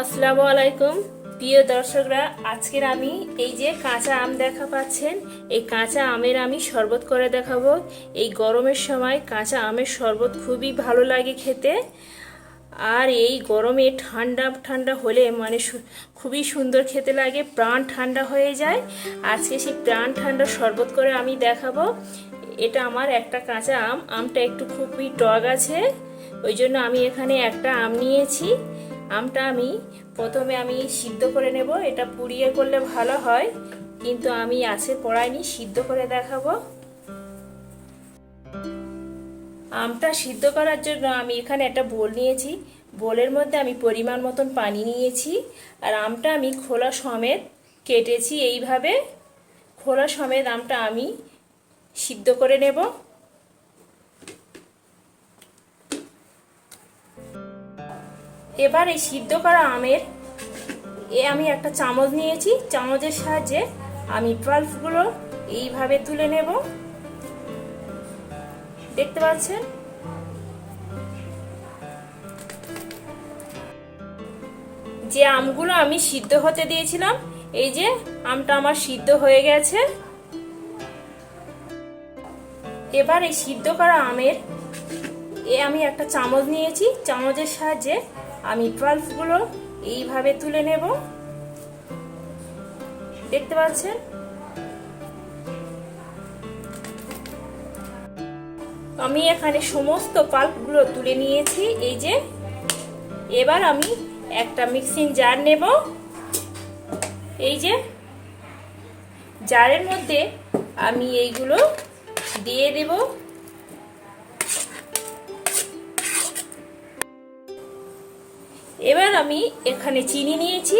আসসালামু আলাইকুম। প্রিয় দর্শকরা, আজকের আমি এই যে কাঁচা আম দেখা পাচ্ছেন, এই কাঁচা আমের আমি শরবত করে দেখাবো। এই গরমের সময় কাঁচা আমের শরবত খুবই ভালো লাগে খেতে। আর এই গরমে ঠান্ডা ঠান্ডা হলে মানে খুবই সুন্দর খেতে লাগে, প্রাণ ঠান্ডা হয়ে যায়। আজকে সেই প্রাণ ঠান্ডা শরবত করে আমি দেখাবো। এটা আমার একটা কাঁচা আম, আমটা একটু খুবই টক আছে। ওই জন্য আমি এখানে একটা আম নিয়েছি। আমটা আমি প্রথমে আমি সিদ্ধ করে নেব। এটা পুড়িয়ে করলে ভালো হয়, কিন্তু আমি আছে পড়াইনি, সিদ্ধ করে দেখাবো। আমটা সিদ্ধ করার জন্য আমি এখানে একটা বোল নিয়েছি। বোলের মধ্যে আমি পরিমাণ মতন পানি নিয়েছি, আর আমটা আমি খোলা সমেত কেটেছি এইভাবে। খোলা সমেত আমটা আমি সিদ্ধ করে নেব। এবার এই সিদ্ধ করা আমের, এ আমি একটা চামচ নিয়েছি। চামচের সাহায্যে আমি পাল্পগুলো এইভাবে তুলে নেব। দেখতে পাচ্ছেন? যে আমগুলো আমি সিদ্ধ হতে দিয়েছিলাম, এই যে আমটা আমার সিদ্ধ হয়ে গেছে। এবার এই সিদ্ধ করা আমের, এ আমি একটা চামচ নিয়েছি। চামচের সাহায্যে আমি পাল্পগুলো এইভাবে তুলে নেব। দেখতে পাচ্ছেন? আমি এখানে সমস্ত পাল্পগুলো তুলে নিয়েছি, এই যে। এবার আমি একটা মিক্সিং জার নেব। এই যে। জারের মধ্যে আমি এইগুলো দিয়ে দেব। এবার আমি এখানে চিনি নিয়েছি।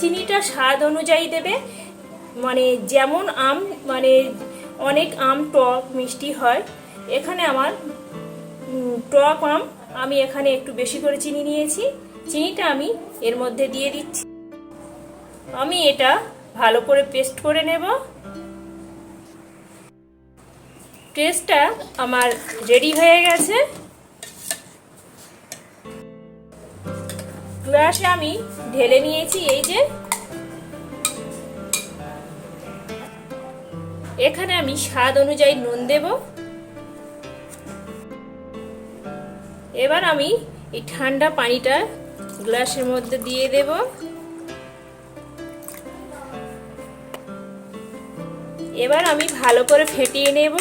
চিনিটা স্বাদ অনুযায়ী দেবে। মানে যেমন আম মানে অনেক আম, টক, মিষ্টি হয়। এখানে আমার টক আম আমি এখানে একটু বেশি করে চিনি নিয়েছি। চিনিটা আমি এর মধ্যে দিয়ে দিচ্ছি। আমি এটা ভালো করে পেস্ট করে নেব। পেস্টটা আমার রেডি হয়ে গেছে। গ্লাসে আমি ঢেলে নিয়েছি এই যে। এখানে আমি স্বাদ অনুযায়ী নুন দেব। এবার আমি এই ঠান্ডা পানিটা গ্লাসের মধ্যে দিয়ে দেব। এবার আমি ভালো করে ফেটিয়ে নেব।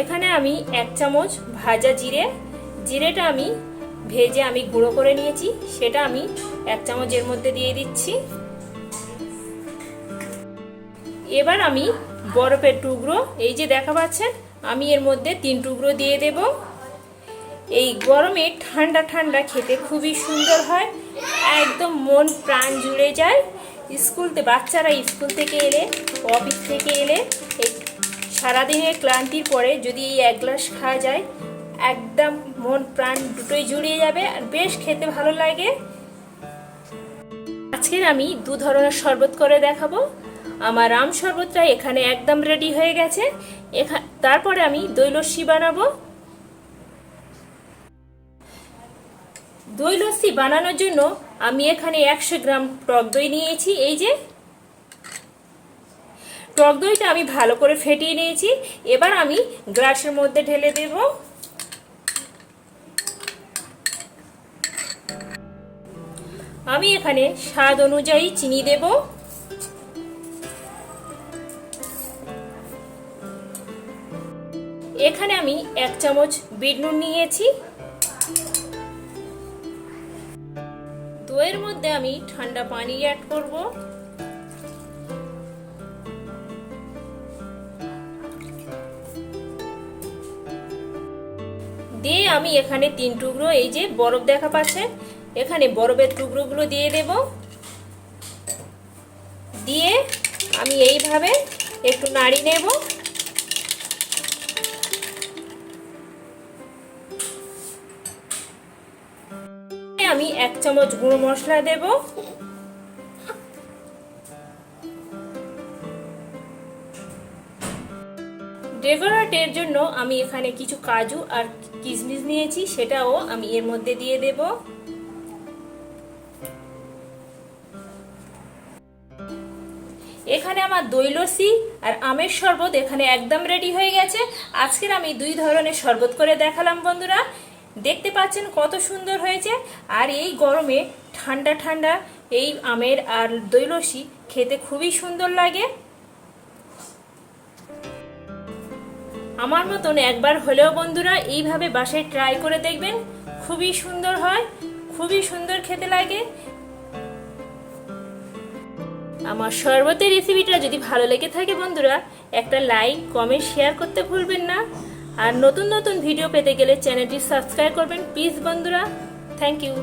এখানে আমি এক চামচ ভাজা জিরে, জিরেটা আমি ভেজে আমি গুঁড়ো করে নিয়েছি, সেটা আমি এক চামচ এর মধ্যে দিয়ে দিচ্ছি। এবার আমি বরফের টুকরো, এই যে দেখা পাচ্ছেন, আমি এর মধ্যে তিন টুকরো দিয়ে দেব। এই গরমে ঠান্ডা ঠান্ডা খেতে খুবই সুন্দর হয়, একদম মন প্রাণ জুড়ে যায়। স্কুলতে বাচ্চারা স্কুল থেকে এলে, অফিস থেকে এলে সারাদিনের ক্লান্তির পরে যদি এই এক গ্লাস খাওয়া যায়, একদম মন প্রাণ দুটোই জুড়িয়ে যাবে আর বেশ খেতে ভালো লাগে। আজকের আমি দু ধরনের শরবত করে দেখাবো। আমার আম শরবতটা এখানে একদম রেডি হয়ে গেছে। তারপরে আমি দই লস্যি বানাবো। দই লস্যি বানানোর জন্য আমি এখানে একশো গ্রাম টক দই নিয়েছি। এই যে টক দইটা আমি ভালো করে ফেটিয়ে নিয়েছি। এবার আমি গ্লাসের মধ্যে ঢেলে দেব। আমি এখানে স্বাদ অনুযায়ী চিনি দেব। এখানে আমি এক চামচ বিট নুন নিয়েছি। দইয়ের মধ্যে আমি ঠান্ডা পানি অ্যাড করব। দিয়ে আমি এখানে তিন টুকরো এই যে বরফ দেখা পাচ্ছে। এখানে বরফের টুকরোগুলো দিয়ে দেব। দিয়ে আমি এইভাবে একটু নাড়ি নেব। আমি এক চামচ গুঁড়ো মশলা দেব। ডেকোরেটের জন্য আমি এখানে কিছু কাজু আর কিশমিশ নিয়েছি, সেটাও আমি এর মধ্যে দিয়ে দেব। এখানে আমার দই লস্যি আর আমের শরবত এখানে একদম রেডি হয়ে গেছে। আজকের আমি দুই ধরনের শরবত করে দেখালাম বন্ধুরা। দেখতে পাচ্ছেন কত সুন্দর হয়েছে। আর এই গরমে ঠান্ডা ঠান্ডা এই আমের আর দই লস্যি খেতে খুবই সুন্দর লাগে। আমার মতন একবার হলেও বন্ধুরা এইভাবে বাসায় ট্রাই করে দেখবেন, খুবই সুন্দর হয়, খুবই সুন্দর খেতে লাগে। আমার শরবতের রেসিপিটা যদি ভালো লেগে থাকে বন্ধুরা, একটা লাইক কমেন্ট শেয়ার করতে ভুলবেন না। আর নতুন নতুন ভিডিও পেতে গেলে চ্যানেলটি সাবস্ক্রাইব করবেন প্লিজ বন্ধুরা। Thank you